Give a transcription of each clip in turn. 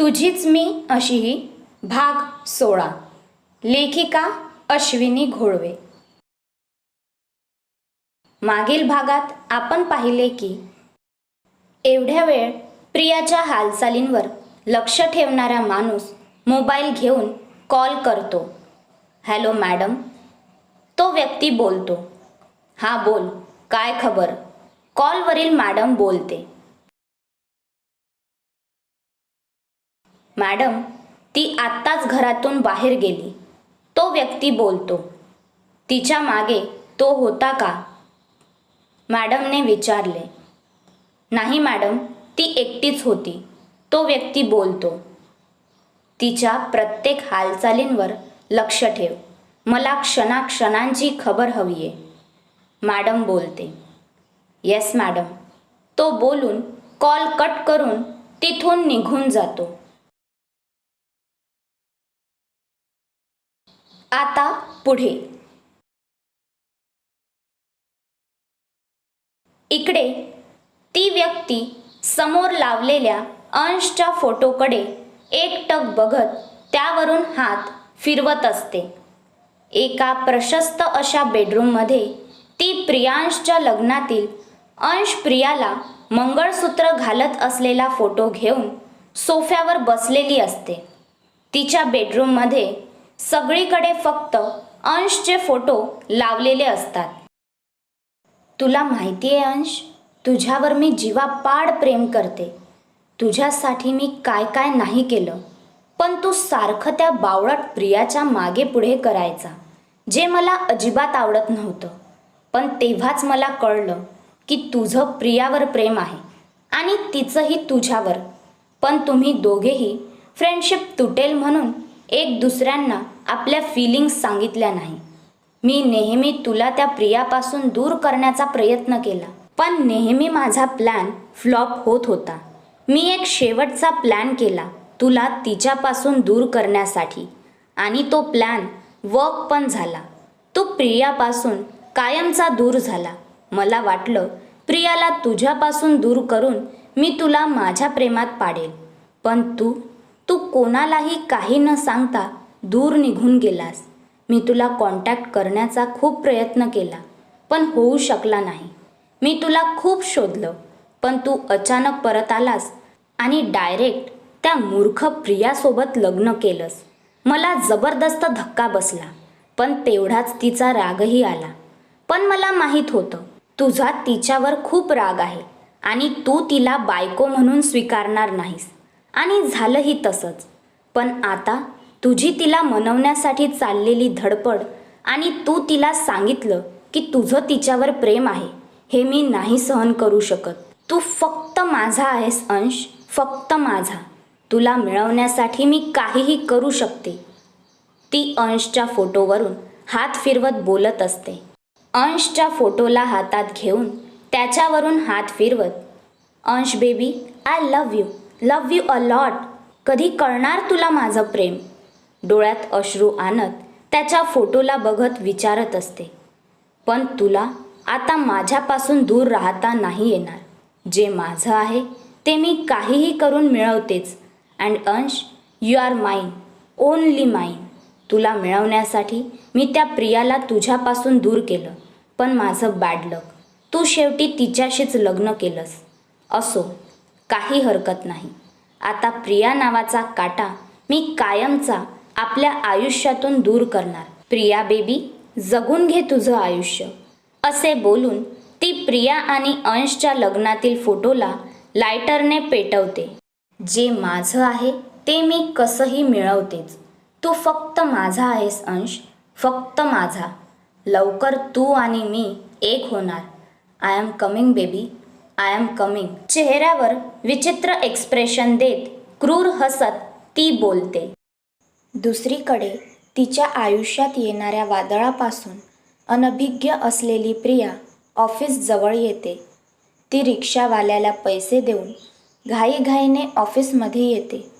तुझीच मी अशीही भाग सोळा लेखिका अश्विनी घोळवे मागील भागात आपण पाहिले की एवढ्या वेळ प्रियाच्या हालचालींवर लक्ष ठेवणारा माणूस मोबाईल घेऊन कॉल करतो. Hello madam. तो व्यक्ती बोलतो. हां बोल. काय खबर? कॉलवरील मॅडम बोलते. मॅडम ती आत्ताच घरातून बाहेर गेली. तो व्यक्ती बोलतो तिच्यामागे तो होता का? मॅडमने विचारले नाही मॅडम ती एकटीच होती. तो व्यक्ती बोलतो तिच्या प्रत्येक हालचालींवर लक्ष ठेव. मला क्षणाक्षणांची खबर हवी आहे मॅडम बोलते येस मॅडम. तो बोलून कॉल कट करून तिथून निघून जातो. आता पुढे. इकडे ती व्यक्ती समोर लावलेल्या अंशच्या फोटोकडे एकटक बघत त्यावरून हात फिरवत असते. एका प्रशस्त अशा बेडरूममध्ये ती प्रियांशच्या लग्नातील अंश प्रियाला मंगळसूत्र घालत असलेला फोटो घेऊन सोफ्यावर बसलेली असते. तिच्या बेडरूममध्ये सगळीकडे फक्त अंशचे फोटो लावलेले असतात. तुला माहिती आहे अंश? तुझ्यावर मी जीवापाड प्रेम करते. तुझ्यासाठी मी काय काय नाही केलं पण तू सारखं त्या बावळट प्रियाच्या मागे पुढे करायचा जे मला अजिबात आवडत नव्हतं. पण तेव्हाच मला कळलं की तुझं प्रियावर प्रेम आहे आणि तिचंही तुझ्यावर. पण तुम्ही दोघेही फ्रेंडशिप तुटेल म्हणून एक दुसऱ्यांना आपल्या फिलिंग्स सांगितल्या नाही. मी नेहमी तुला त्या प्रियापासून दूर करण्याचा प्रयत्न केला. पण नेहमी माझा प्लॅन फ्लॉप होत होता. मी एक शेवटचा प्लॅन केला तुला तिच्यापासून दूर करण्यासाठी. आणि तो प्लॅन वर्क पण झाला. तू प्रियापासून कायमचा दूर झाला. मला वाटलं प्रियाला तुझ्यापासून दूर करून मी तुला माझ्या प्रेमात पाडेल. पण तू तू कोणालाही काही न सांगता दूर निघून गेलास. मी तुला कॉन्टॅक्ट करण्याचा खूप प्रयत्न केला पण होऊ शकला नाही. मी तुला खूप शोधलं पण तू अचानक परत आलास आणि डायरेक्ट त्या मूर्ख प्रियासोबत लग्न केलंस. मला जबरदस्त धक्का बसला पण तेवढाच तिचा रागही आला. पण मला माहीत होतं तुझा तिच्यावर खूप राग आहे आणि तू तिला बायको म्हणून स्वीकारणार नाहीस. आणि झालंही तसंच. पण आता तुझी तिला मनवण्यासाठी चाललेली धडपड आणि तू तिला सांगितलं की तुझं तिच्यावर प्रेम आहे हे मी नाही सहन करू शकत. तू फक्त माझा आहेस अंश फक्त माझा. तुला मिळवण्यासाठी मी काहीही करू शकते. ती अंशच्या फोटोवरून हात फिरवत बोलत असते. अंशच्या फोटोला हातात घेऊन त्याच्यावरून हात फिरवत Ansh baby I love you love you a lot कधी कळणार तुला माझं प्रेम? डोळ्यात अश्रू आणत त्याच्या फोटोला बघत विचारत असते. पण तुला आता माझ्यापासून दूर राहता नाही येणार. जे माझं आहे ते मी काहीही करून मिळवतेच. And Ansh you are mine only mine तुला मिळवण्यासाठी मी त्या प्रियाला तुझ्यापासून दूर केलं. पण माझं बॅड लक तू शेवटी तिच्याशीच लग्न केलंस. असो. काही हरकत नाही. आता प्रिया नावाचा काटा मी कायमचा आपल्या आयुष्यातून दूर करणार. प्रिया बेबी जगून घे तुझं आयुष्य. असे बोलून ती प्रिया आणि अंशच्या लग्नातील फोटोला लायटरने पेटवते. जे माझं आहे ते मी कसंही मिळवतेच. तू फक्त माझा आहेस अंश. फक्त माझा. लवकर तू आणि मी एक होणार. I am coming baby I am coming. चेहऱ्यावर विचित्र एक्सप्रेशन देत क्रूर हसत ती बोलते. दुसरीकडे तिच्या आयुष्यात येणाऱ्या वादळापासून अनभिज्ञ असलेली प्रिया ऑफिसजवळ येते. ती रिक्षावाल्याला पैसे देऊन घाईघाईने ऑफिसमध्ये येते.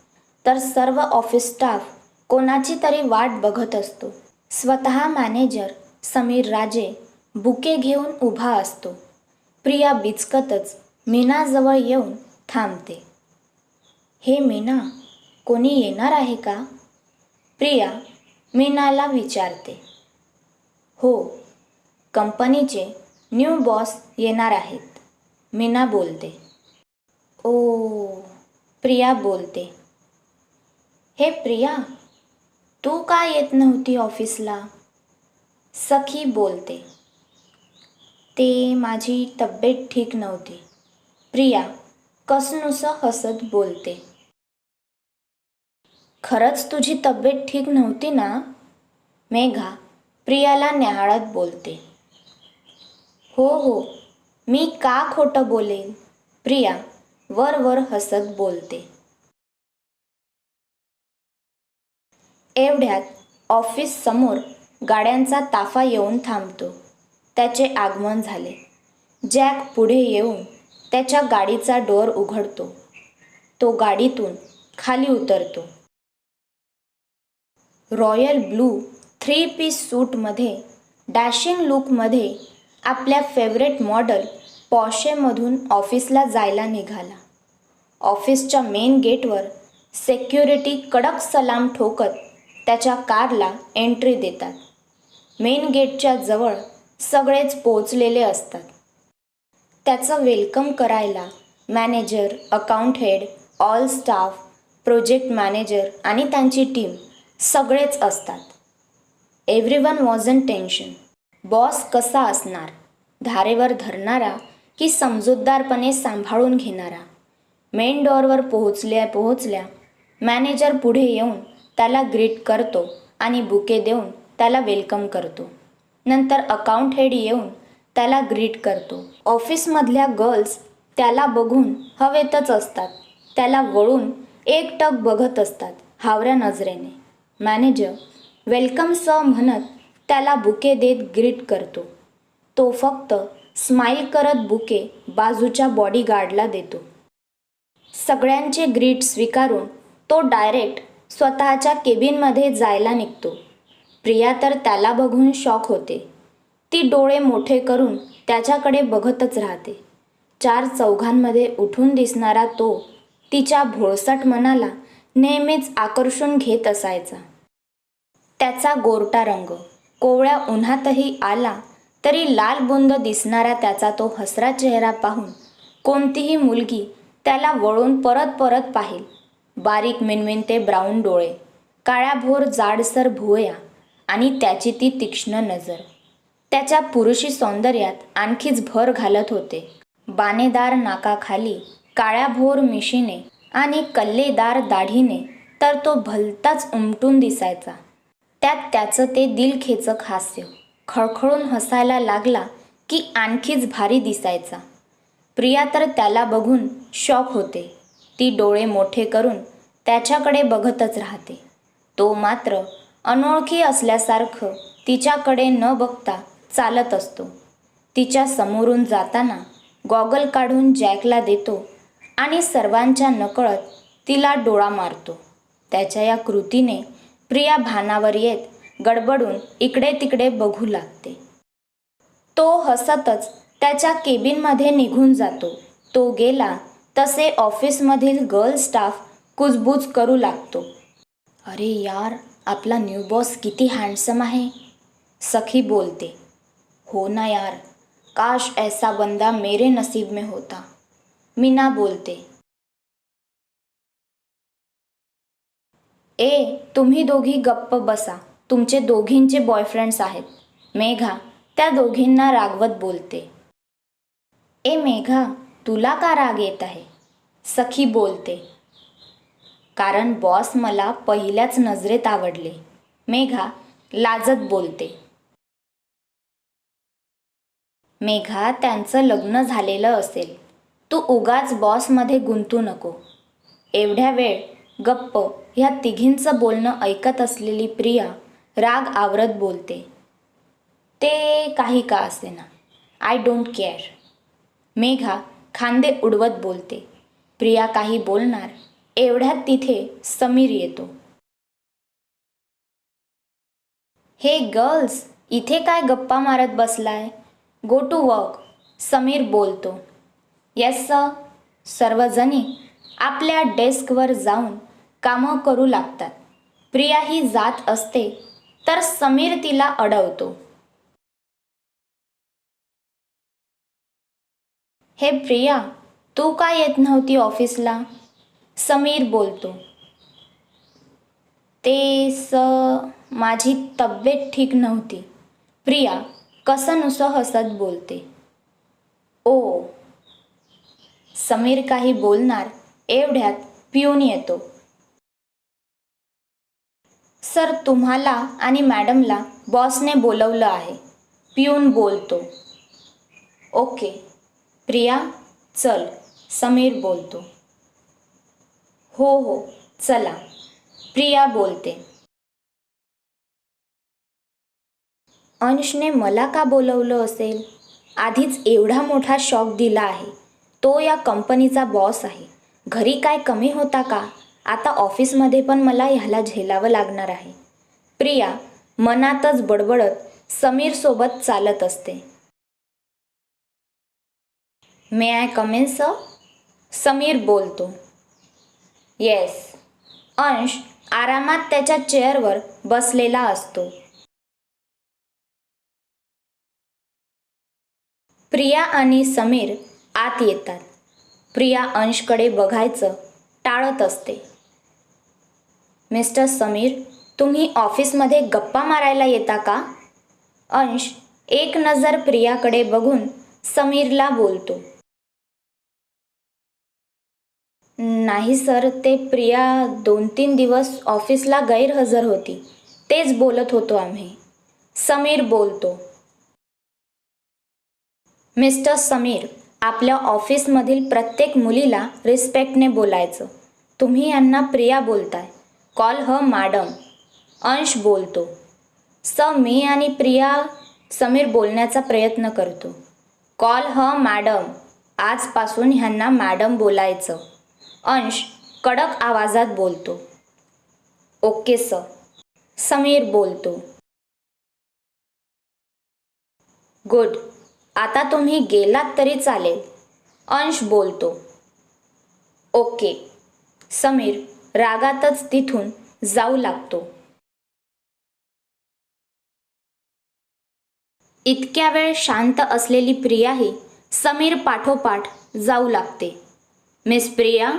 तर सर्व ऑफिस स्टाफ कोणाची तरी वाट बघत असतो. स्वतः मॅनेजर समीर राजे बुके घेऊन उभा असतो. प्रिया बिचकतच मीनाजवळ येऊन थांबते. हे मीना कोणी येणार आहे का? प्रिया मीनाला विचारते. हो कंपनीचे न्यू बॉस येणार आहेत मीना बोलते. ओ प्रिया बोलते. हे प्रिया तू का येत नव्हती ऑफिसला? सखी बोलते. ते माझी तब्येत ठीक नव्हती. प्रिया कसनुसं हसत बोलते. खरंच तुझी तब्येत ठीक नव्हती ना? मेघा प्रियाला न्याहाळत बोलते. हो हो मी का खोटं बोलेन? प्रिया वर वर हसत बोलते. एवढ्यात ऑफिस समोर गाड्यांचा ताफा येऊन थांबतो. त्याचे आगमन झाले. जॅक पुढे येऊन त्याच्या गाडीचा डोअर उघडतो. तो गाडीतून खाली उतरतो. रॉयल ब्लू थ्री पीस सूटमध्ये डॅशिंग लुकमध्ये आपल्या फेवरेट मॉडल पॉशेमधून ऑफिसला जायला निघाला. ऑफिसच्या मेन गेटवर सेक्युरिटी कडक सलाम ठोकत त्याच्या कारला एंट्री देतात. मेन गेटच्या जवळ सगळेच पोचलेले असतात. त्याचं वेलकम करायला manager account head all staff project manager आणि त्यांची टीम सगळेच असतात. Every one was in tension. Boss कसा असणार? धारेवर धरणारा की समजूतदारपणे सांभाळून घेणारा? मेन डोअरवर पोहोचल्या पोहोचल्या मॅनेजर पुढे येऊन त्याला ग्रीट करतो आणि बुके देऊन त्याला वेलकम करतो. नंतर अकाउंट हेड येऊन त्याला ग्रीट करतो. ऑफिसमधल्या गर्ल्स त्याला बघून हवेतच असतात. त्याला वळून एकटक बघत असतात हावऱ्या नजरेने. मॅनेजर वेलकम स म्हणत त्याला बुके देत ग्रीट करतो. तो फक्त स्माईल करत बुके बाजूच्या बॉडीगार्डला देतो. सगळ्यांचे ग्रीट स्वीकारून तो डायरेक्ट स्वतःच्या केबिनमध्ये जायला निघतो. प्रिया तर त्याला बघून शॉक होते. ती डोळे मोठे करून त्याच्याकडे बघतच राहते. चार चौघांमध्ये उठून दिसणारा तो तिच्या भोळसट मनाला नेहमीच आकर्षून घेत असायचा. त्याचा गोरटा रंग कोवळ्या उन्हातही आला तरी लाल बुंद दिसणारा त्याचा तो हसरा चेहरा पाहून कोणतीही मुलगी त्याला वळून परत परत पाहिल. बारीक मिनमिनते ब्राऊन डोळे काळ्याभोर जाडसर भुवया आणि त्याची ती तीक्ष्ण नजर. त्याच्या पुरुषी सौंदर्यात आणखीच भर घालत होते. बानेदार नाकाखाली काळ्याभोर मिशीने आणि कल्लेदार दाढीने तर तो भलताच उमटून दिसायचा. त्यात त्याचं ते दिलखेचक हास्य खळखळून हसायला लागला की आणखीच भारी दिसायचा. प्रिया तर त्याला बघून शॉक होते. ती डोळे मोठे करून त्याच्याकडे बघतच राहते. तो मात्र अनोळखी असल्यासारखं तिच्याकडे न बघता चालत असतो. तिच्या समोरून जाताना गॉगल काढून जॅकला देतो आणि सर्वांच्या नकळत तिला डोळा मारतो. त्याच्या या कृतीने प्रिया भानावर येत गडबडून इकडे तिकडे बघू लागते. तो हसतच त्याच्या केबिनमध्ये निघून जातो. तो गेला तसे ऑफिसमधील गर्ल स्टाफ कुजबूज करू लागतो. अरे यार आपला न्यू बॉस किती हँडसम आहे? सखी बोलते हो ना यार काश ऐसा बंदा मेरे नसीब में होता. मीना बोलते ए तुम्ही दोघी गप्प बसा तुमचे दोघींचे बॉयफ्रेंड्स आहेत. मेघा त्या दोघींना रागवत बोलते ए मेघा तुला का राग येत आहे? सखी बोलते कारण बॉस मला पहिल्याच नजरेत आवडले. मेघा लाजत बोलते. मेघा त्यांचं लग्न झालेलं असेल. तू उगाच बॉसमध्ये गुंतू नको. एवढ्या वेळ गप्प ह्या तिघींचं बोलणं ऐकत असलेली प्रिया राग आवरत बोलते. ते काही का असे ना आय डोंट केअर मेघा खांदे उडवत बोलते. प्रिया काही बोलणार एवढ्यात तिथे समीर येतो. हे गर्ल्स इथे काय गप्पा मारत बसलाय? गो टू वर्क समीर बोलतो. Yes sir. सर्वजणी आपल्या डेस्कवर जाऊन कामं करू लागतात. प्रिया ही जात असते तर समीर तिला अडवतो. हे प्रिया तू का येत नव्हती ऑफिसला? समीर बोलतो. ते स माझी तब्येत ठीक नव्हती. प्रिया कसं नुसं हसत बोलते. ओ समीर काही बोलणार एवढ्यात पिऊन येतो. सर तुम्हाला आणि मॅडमला बॉसने बोलवलं आहे. पिऊन बोलतो. ओके. प्रिया चल समीर बोलतो. हो हो. चला. प्रिया बोलते. अंशने मला का बोलवलं असेल? आधीच एवढा मोठा शॉक दिला आहे. तो या कंपनीचा बॉस आहे. घरी काय कमी होता का? आता ऑफिसमध्ये पण मला ह्याला झेलावं लागणार आहे. प्रिया मनातच बडबडत समीरसोबत चालत असते. May I come in sir Sameer बोलतो. येस. अंश आरामात त्याच्या चेअरवर बसलेला असतो. प्रिया आणि समीर आत येतात. प्रिया अंशकडे बघायचं टाळत असते. मिस्टर समीर तुम्ही ऑफिसमध्ये गप्पा मारायला येता का? अंश एक नजर प्रियाकडे बघून समीरला बोलतो. नाही सर ते प्रिया दोन तीन दिवस ऑफिसला गैरहजर होती. तेच बोलत होतो आम्ही. समीर बोलतो. मिस्टर समीर आपल्या ऑफिसमधील प्रत्येक मुलीला रिस्पेक्टने बोलायचं. तुम्ही यांना प्रिया बोलताय. कॉल ह मॅडम. अंश बोलतो. स मी आणि प्रिया समीर बोलण्याचा प्रयत्न करतो. कॉल ह मॅडम. आजपासून ह्यांना मॅडम बोलायचं. अंश कडक आवाजात बोलतो. Okay sir. समीर बोलतो. गुड. आता तुम्ही गेलात तरी चालेल. अंश बोलतो. ओके. समीर रागातच तिथून जाऊ लागतो. इतक्या वेळ शांत असलेली प्रियाही समीर पाठोपाठ जाऊ लागते. मिस प्रिया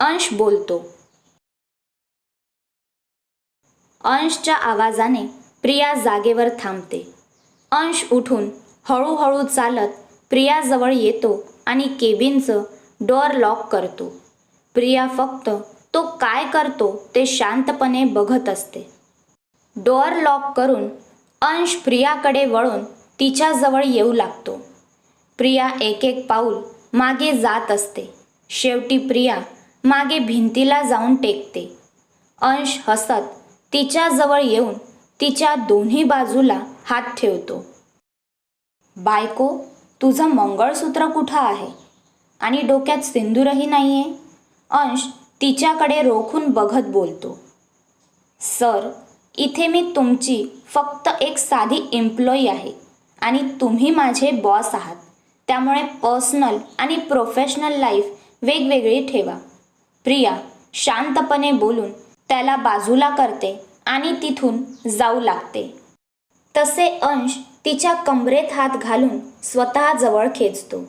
अंश बोलतो. अंशच्या आवाजाने प्रिया जागेवर थांबते. अंश उठून हळूहळू चालत प्रियाजवळ येतो आणि केबिनचं डोअर लॉक करतो. प्रिया फक्त तो काय करतो ते शांतपणे बघत असते. डोअर लॉक करून अंश प्रियाकडे वळून तिच्याजवळ येऊ लागतो. प्रिया एक एक पाऊल मागे जात असते. शेवटी प्रिया मागे भिंतीला जाऊन टेकते. अंश हसत तिच्याजवळ येऊन तिच्या दोन्ही बाजूला हात ठेवतो. बायको तुझं मंगळसूत्र कुठं आहे? आणि डोक्यात सिंदूरही आहे अंश तिच्याकडे रोखून बघत बोलतो. सर इथे मी तुमची फक्त एक साधी एम्प्लॉई आहे आणि तुम्ही माझे बॉस आहात. त्यामुळे पर्सनल आणि प्रोफेशनल लाईफ वेगवेगळी ठेवा. प्रिया शांतपणे बोलून त्याला बाजूला करते आणि तिथून जाऊ लागते. तसे अंश तिच्या कमरेत हात घालून स्वतः जवळ खेचतो.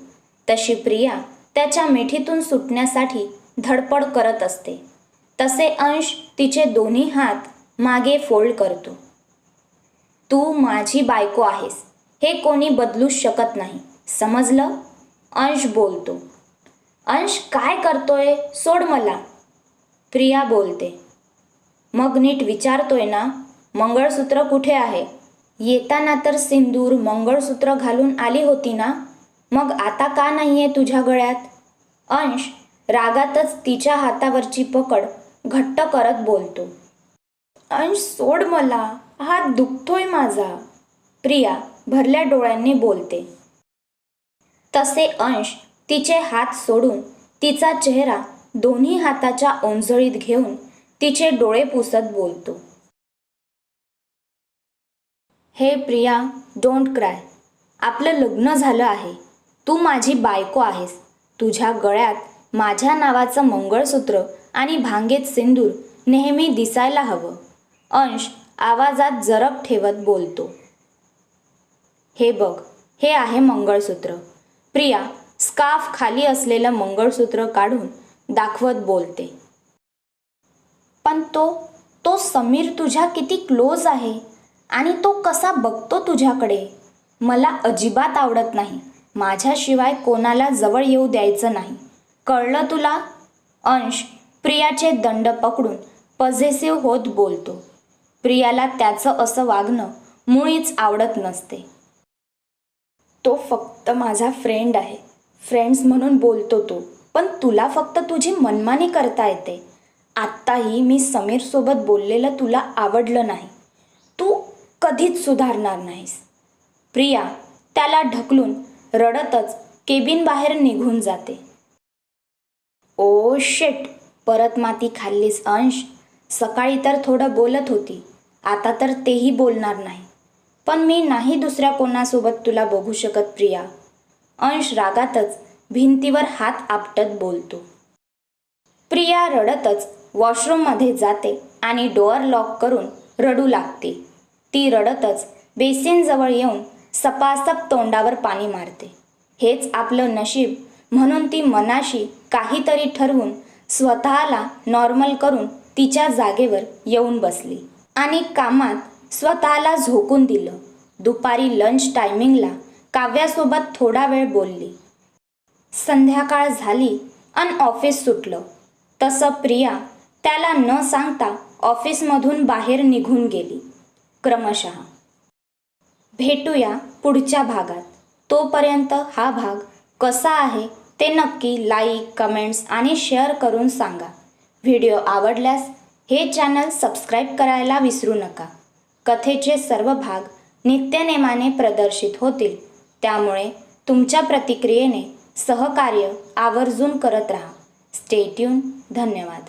तशी प्रिया त्याच्या मिठीतून सुटण्यासाठी धडपड करत असते. तसे अंश तिचे दोन्ही हात मागे फोल्ड करतो. तू माझी बायको आहेस. हे कोणी बदलू शकत नाही. समजलं? अंश बोलतो. अंश काय करतोय सोड मला. प्रिया बोलते. मग नीट विचारतोय ना मंगळसूत्र कुठे आहे? येताना तर सिंदूर मंगळसूत्र घालून आली होती ना? मग आता का नाहीये तुझ्या गळ्यात? अंश रागातच तिच्या हातावरची पकड घट्ट करत बोलतो. अंश सोड मला हात दुखतोय माझा. प्रिया भरल्या डोळ्यांनी बोलते. तसे अंश तिचे हात सोडून तिचा चेहरा दोन्ही हाताच्या ओंजळीत घेऊन तिचे डोळे पुसत बोलतो. हे प्रिया डोंट क्राय आपलं लग्न झालं आहे. तू माझी बायको आहेस. तुझ्या गळ्यात माझ्या नावाचं मंगळसूत्र आणि भांगेत सिंदूर नेहमी दिसायला हवं. अंश आवाजात जरब ठेवत बोलतो. हे बघ हे आहे मंगळसूत्र. प्रिया स्काफ खाली असलेलं मंगळसूत्र काढून दाखवत बोलते. पण तो तो समीर तुझ्या किती क्लोज आहे आणि तो कसा बघतो तुझ्याकडे? मला अजिबात आवडत नाही. माझ्याशिवाय कोणाला जवळ येऊ द्यायचं नाही. कळलं तुला? अंश प्रियाचे दंड पकडून पझेसिव्ह होत बोलतो. प्रियाला त्याचं असं वागणं मुळीच आवडत नसते. तो फक्त माझा फ्रेंड आहे. फ्रेंड्स म्हणून बोलतो तो पण तुला फक्त तुझी मनमानी करता येते. आत्ताही मी समीरसोबत बोललेलं तुला आवडलं नाही. तू कधीच सुधारणार नाहीस. प्रिया त्याला ढकलून रडतच केबिन बाहेर निघून जाते. ओ शेट परत माती खाल्लीस अंश. सकाळी तर थोडं बोलत होती. आता तर तेही बोलणार नाही. पण मी नाही दुसऱ्या कोणासोबत तुला बघू शकत प्रिया. अंश रागातच भिंतीवर हात आपटत बोलतो. प्रिया रडतच वॉशरूममध्ये जाते आणि डोअर लॉक करून रडू लागते. ती रडतच बेसिनजवळ येऊन सपासप तोंडावर पाणी मारते. हेच आपलं नशीब म्हणून ती मनाशी काहीतरी ठरवून स्वतःला नॉर्मल करून तिच्या जागेवर येऊन बसली आणि कामात स्वतःला झोकून दिलं. दुपारी लंच टायमिंगला काव्यासोबत थोडा वेळ बोलली. संध्याकाळ झाली आणि ऑफिस सुटलं. तसं प्रिया त्याला न सांगता ऑफिसमधून बाहेर निघून गेली क्रमशः. भेटूया पुढच्या भागात. तोपर्यंत हा भाग कसा आहे ते नक्की लाईक कमेंट्स आणि शेअर करून सांगा. व्हिडिओ आवडल्यास हे चॅनल सबस्क्राईब करायला विसरू नका. कथेचे सर्व भाग नित्यनेमाने प्रदर्शित होतील. त्यामुळे तुमच्या प्रतिक्रियेने सहकार्य आवर्जून करत राहा. स्टेट्यून धन्यवाद.